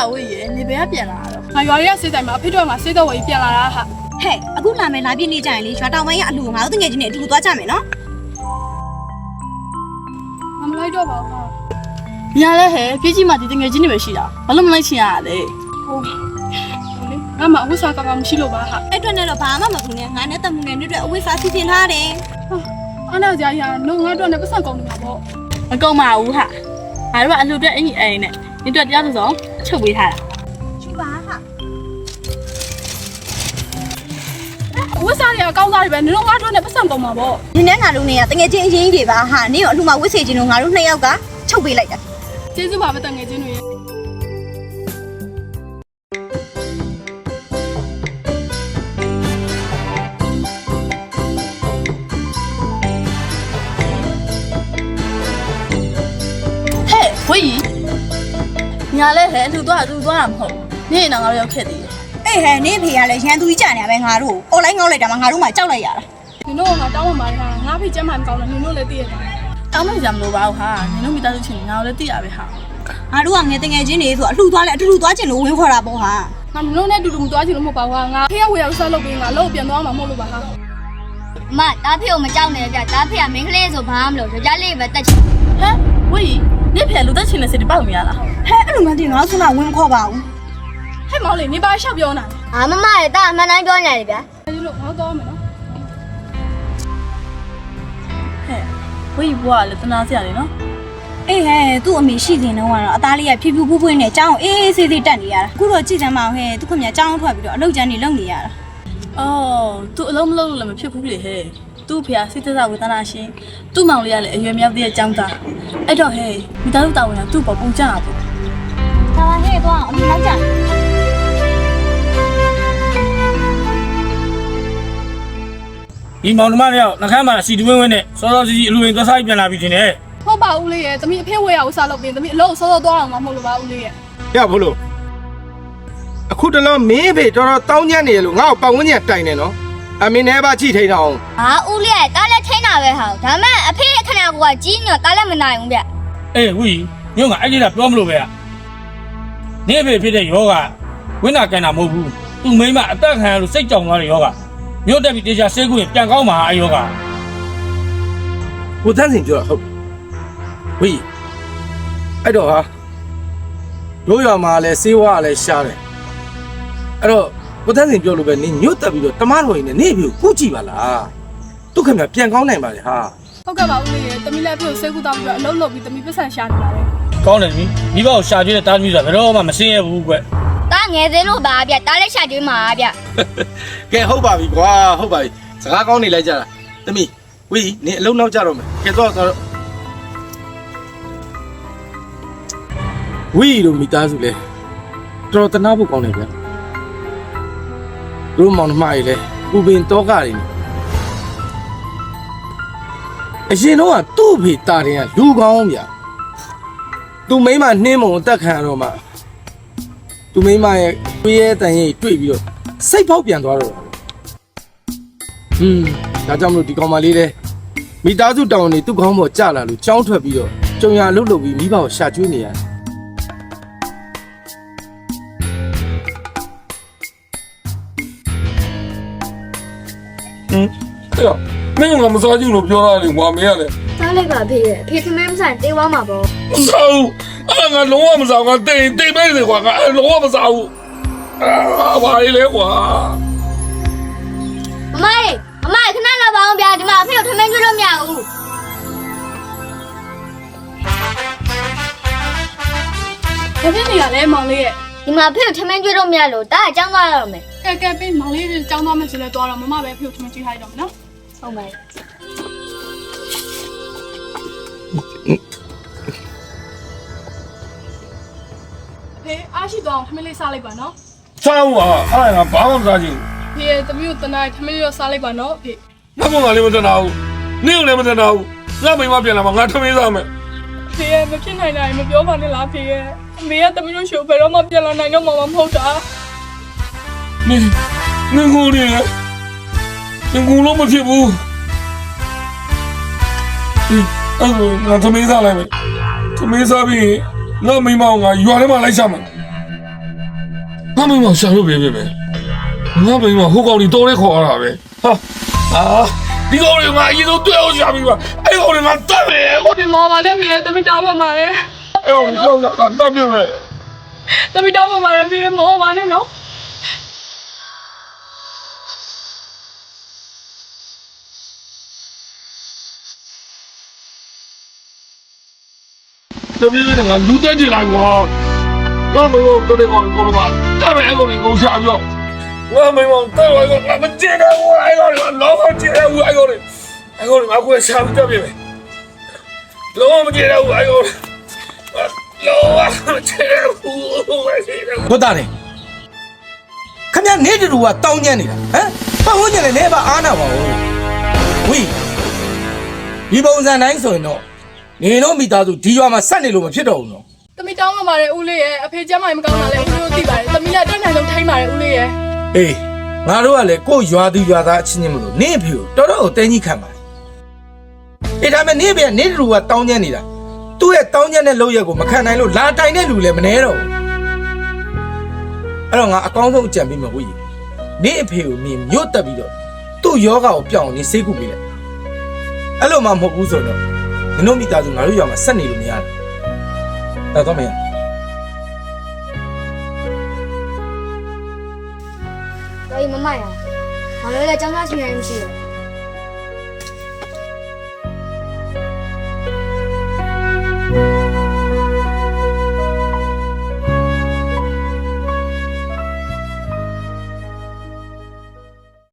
ပါဝေးရေနေဘယ်ကပြန်လာတော့ငါရွာရဲစေးတိုင်မှာအဖေတို့ကငါစေးတော့ဝယ်ပြန်လာတာဟာဟဲ့အခုလာမယ်လာပြည့်နေကြရင်လေရွာတောင်ပိုင်းကအလူငါတို့တငယ်ချင်းတွေအတူတူသွားကြမယ်နော်ငါမလိုက်တော့ပါဘူးဟာညာလဲဟဲ့ပြည့်ကြီးမှဒီတငယ်ချင်းတွေပဲရှိတာဘာလို့မလိုက်ချင်ရလဲဟိုလေငါမအဝတ်စားကောင်းကောင်းမရှိလို့ပါဟာအဲ့အတွက်နဲ့တော့ဘာမှမကူနဲ့ငါနဲ့တမှုနဲ့တို့အတွက်အဝိစားစီစဉ်ထားတယ်အားနာကြရနို့ငါတို့နဲ့ပတ်စံကောင်းနေမှာပေါ့မကုန်ပါဘူးဟာငါတို့ကအလှအတွက်အင်ကြီးအိမ်နဲ့ဒီအတွက်တရားသူဆောင် ချုပ်ပေးထားတာချူပါဟာအဝတ်စားတွေကကောင်းစားတွေပဲနင်တို့ငါတို့နဲ့ပတ်စံကောင်းမှာပေါ့ဒီနဲ့ငါတို့နေရတငယ်ချင်းအရင်ကြီးတွေပါဟာနင်းရောအလူမဝစ်စေချင်းတို့ငါတို့နှစ်ယောက်ကချုပ်ပေးလိုက်တာကျေးဇူးပါပဲတန်ငယ်ချင်းတွေ ညာလဲဟဲ့အလှသွားအလှသွားတာမဟုတ်နေရင်တော့ငါတို့ရောက်ခဲ့သေးတယ်အေးဟဲ့နင်းဖေကလည်းရန်သူကြီးကြနေရပဲငါတို့အွန်လိုင်းငေါက်လိုက်တာမှငါတို့မှကြောက်လိုက်ရတာနင်တို့ကငါတောင်းမှမှာဟာငါဖေးကျမ်းမှန်ကောင်းတယ်နင်တို့လည်းသိရတယ်တောင်းမကြမလို့ပါဘူးဟာနင်တို့မိသားစုချင်းငါတို့လည်းသိရပဲဟာငါတို့ကငယ်တငယ်ချင်းတွေဆိုအလှသွားလဲအတူတူသွားချင်လို့ဝင်ခေါ်တာပေါ့ဟာငါနင်တို့နဲ့တူတူမသွားချင်လို့မဟုတ်ပါဘူးဟာငါဖေးကဝယ်ရောက်စားလုပ်ပြီးငါလို့ပြန်သွားမှာမဟုတ်လို့ပါဟာ မတားဖေကိုမကြောက်နဲ့ဗျတားဖေကမင်းကလေးဆိုဘာမှမလုပ်ယောက်ျားလေးပဲတက်ချင်ဟမ်ဝေးကြီးနေဖေလူသက်ချင်တဲ့စိတ်တွေပေါက်မရလားဟဲ့အဲ့လိုမှတင်ငါဆုံးမဝင်ခေါ်ပါဘူးဟဲ့မောင်လေးနေပါရှောက်ပြောနေတယ်အာမမရဲ့တားအမှန်တိုင်းပြောနေတယ်ဗျာအဲဒီလိုငါတော့မယ်နော်ဟဲ့ဝေးကြီးဘွားကလည်းတနာစရာလေနော်အေးဟဲ့သူ့အမေရှိစဉ်တုန်းကတော့အသားလေးကဖြူဖြူပူးပွေးနဲ့ကြောင်းအေးအေးဆေးဆေးတက်နေရတာအခုတော့ကြည့်စမ်းမအောင်ဟဲ့သူခင်ဗျာကြောင်းထွက်ပြီးတော့အလုပ်ကျန်းနေလုပ်နေရတာ အော် तू အလုံးမလုံးလို့လည်းမဖြစ်ဘူးလေဟဲ့သူ့ဖေကစိတ်သက်သာဝေဒနာရှင်သူ့မောင်လေးကလည်းအရွယ်မြောက်တဲ့အကြောင်းသားအဲ့တော့ဟဲ့မိသားစုတာဝန်ကသူ့ပေါ်ပုံကြတာပေါ့ဒါပါဟဲ့တော့အမေလောက်ကြဒီမောင်နှမတွေနှခမ်းမှာစီတူဝင်းဝင်းနဲ့စောစောစီစီအလူဝင်သွားစားပြန်လာပြီတင်တယ်ဟုတ်ပါဦးလေးရဲ့သမီးအဖေဝယ်ရောက်စားလုပ်ပြီးသမီးအလုပ်ဆောဆောသွားအောင်မဟုတ်လို့ပါဦးလေးရဲ့ရဘလို့ အခုတလောမင်းဖေတော်တော်တောင်းညံ့နေရလို့ငါ့ကိုပတ်ဝန်းကျင်တိုင်နေနော်အမင်းနဲ့ပါကြည့်ထိန်အောင်ဟာဦးလေးရဲ့တားလည်းထိန်းတာပဲဟာဒါမဲ့အဖေခဏကကြီးညောတားလည်းမနိုင်ဘူးဗျအေးဝီညို့ငါအဲ့ဒီကပြောမလို့ပဲอ่ะနေဖေဖြစ်တဲ့ယောဂဝင်းနာကန်တာမဟုတ်ဘူးသူမိမအသက်ခံရလို့စိတ်ကြောင်သွားတဲ့ယောဂမြို့တက်ပြီးတေချာဆေးကုရင်ပြန်ကောင်းမှာအဲ့ယောဂကိုတန်းစင်ပြောတာဟုတ်ဝေးအဲ့တော့ဟာတို့ရွာမှာလဲစေးဝါကလည်းရှားတယ် အဲ့တော့ကိုတန်းစင်ပြောလို့ပဲနင်ညွတ်တက်ပြီးတော့တမတော်ရင်နေပြီကိုကြည့်ပါလားဒုက္ခမြပြန်ကောင်းနိုင်ပါလေဟာဟုတ်ကဲ့ပါဦးလေးရဲ့သမီးလည်းအဖေကိုစိတ်ကူတောင်းပြီးတော့အလုပ်လုပ်ပြီးသမီးပတ်စံရှာနေပါတယ်ကောင်းတယ်မိမိဘကိုရှာကျွေးတဲ့တားသမီးဆိုတာဘယ်တော့မှမစင်းရဘူးကွတားငယ်သေးလို့ပါဗျတားလည်းရှာကျွေးမှာဗျကဲဟုတ်ပါပြီကွာဟုတ်ပါပြီစကားကောင်းနေလိုက်ကြတာသမီးဝေးနင်အလုံးနောက်ကြတော့မယ်ကဲတော့တော့ဝေးတို့မိသားစုလဲတော်တော်တနာဖို့ကောင်းတယ်ဗျ တို့မောင်နှမကြီးလဲပူပင်တောကတွေနေအရင်တော့ကသူ့ဖေတာတယ်ကလူကောင်းဗျသူမိမနှင်းမုံအသက်ခံရတော့မှသူမိမရဲ့သွေးရဲတန်ရဲ့တွေ့ပြီးတော့စိတ်ဖောက်ပြန်သွားတော့တာဟွန်းဒါကြောင့်မလို့ဒီကောင်မလေးလဲမိသားစုတောင်းနေသူ့ကောင်းပေါ်ကြလာလို့ကြောင်းထွက်ပြီးတော့ကြုံရလှုပ်လှုပ်ပြီးမိဘကိုရှာကျွေးနေရတယ် မင်းကမစားကြည့်လို့ပြောတာလေကွာမင်းကလည်းတားလိုက်ပါဖေရဲ့ဖေသမင်းမဆိုင်တေးဝါမှာပေါ့မစားဘူးအဲ့ငါလုံးဝမစားဘူးငါတိတ်တိတ်ပဲလေကွာငါအဲ့လုံးဝမစားဘူးအာဘာလဲကွာအမရေအမရေခဏလာပါအောင်ဗျာဒီမှာအဖေကိုထမင်းကျွေးလို့မရဘူးဘာဖြစ်နေရလဲမောင်လေးရဲ့ ဒီမှာအဖေကိုထမင်းကျွေးလို့မရလို့တားအကြောင်းသွားရတော့မယ်ကဲကဲပေးမောင်လေးကြောင်းသွားမယ်ဆိုလဲသွားတော့မမပဲအဖေကိုထမင်းကြည့်ခိုင်းတော့မယ်နော်ဟုတ်ပါအဖေအားရှိသွားအောင်ထမင်းလေးစားလိုက်ပါနော်စားဘူးဟာအဲ့ငါဘာမှမစားချင်ဖေရဲ့သမီးကိုတနားထမင်းလေးတော့စားလိုက်ပါနော်အဖေဘူးငါကလည်းမတနာဘူးနင်းလည်းမတနာဘူးငါမိမပြန်လာမှာငါထမင်းစားမယ်ဖေရဲ့မဖြစ်နိုင်တာမပြောပါနဲ့လားဖေရဲ့ အမေကသမီးတို့ရှိုးဘယ်တော့မှပြန်လာနိုင်တော့မှာမဟုတ်တာနင်းနင်းကိုနေနင်းကိုလုံးမဖြစ်ဘူးအဲ့ဒါငါထမင်းစားလိုက်မယ်ထမင်းစားပြီးငါမိမငါရွာထဲမှာလိုက်ရှာမယ်ငါမိမရှာလို့ပဲပဲပဲငါမိမဟိုကောင်ကြီးတော်ရဲခေါ်ရတာပဲဟာအာဒီကောင်တွေငါအရင်ဆုံးတွေ့အောင်ရှာပြီးပါအဲ့ကောင်တွေငါတတ်မယ်ဟိုဒီမော်ပါလေဖေတမီတောင်းပါမှာလေ အဲ့ကောင်ကြီးတော့ငါတတ်ပြမယ်တမီတောင်းပါမှာလေဖေမော်ပါနဲ့နော်တမီးကငါလူတက်ကြည့်လိုက်ကွာငါမိမတော်ရဲခေါ်ကိုတော့တတ်မယ်အဲ့ကောင်ကြီးကိုရှာပြီးတော့ငါမိမတော်ရဲခေါ်ငါမကြည့်တော့ဘူးအဲ့ကောင်ကြီးလောကကြည့်တယ်ဘူးအဲ့ကောင်ကြီးအဲ့ကောင်ကြီးငါကိုရှာပြီးတတ်ပြမယ်လောမကြည့်တော့ဘူးအဲ့ကောင်ကြီးလောမကြည့်တော့ ဘူးအဲ့ကောင်ကြီးဘုသားတယ်ခမရနေတူကတောင်းညံ့နေတာဟမ်ပတ်ဝန်းကျင်လည်းနေပါအားနာပါဦးဝီဒီပုံစံတိုင်းဆိုရင်တော့နေတော့မိသားစုဒီရွာမှာဆက်နေလို့မဖြစ်တော့ဘူးနော်တမီတောင်းပါမှာလေဦးလေးရဲ့အဖေကျမ်းမိုင်မကောင်းတာလေဦးလေးတို့သိပါတယ်တမီလည်းတက်နိုင်ဆုံးထိုင်းပါတယ်ဦးလေးရဲ့အေးငါတို့ကလည်းကို့ရွာသူရွာသားအချင်းချင်းမလို့နေအဖေကိုတော်တော်ကိုတင်းကြီးခံပါလေအေးဒါမဲ့နေအဖေကနေတူကတောင်းညံ့နေတာ သူ့ရဲ့တောင်းညံ့တဲ့လောက်ရက်ကိုမခံနိုင်လို့လာတိုင်တဲ့လူလည်းမနေတော့ဘူးအဲ့တော့ငါအကောင်းဆုံးအကြံပေးမယ်ဝီနေအဖေကိုနေမြို့တက်ပြီးတော့သူ့ယောဂကိုပြောင်းနေစိတ်ကူပေးလိုက်အဲ့လိုမှမဟုတ်ဘူးဆိုတော့နင်တို့မိသားစုငါတို့ရွာမှာဆက်နေလို့မရတယ်ဒါတော့မရတော်ကြီးမမရဘာလို့လဲចောင်းသားရှင်ရမရှိဘူး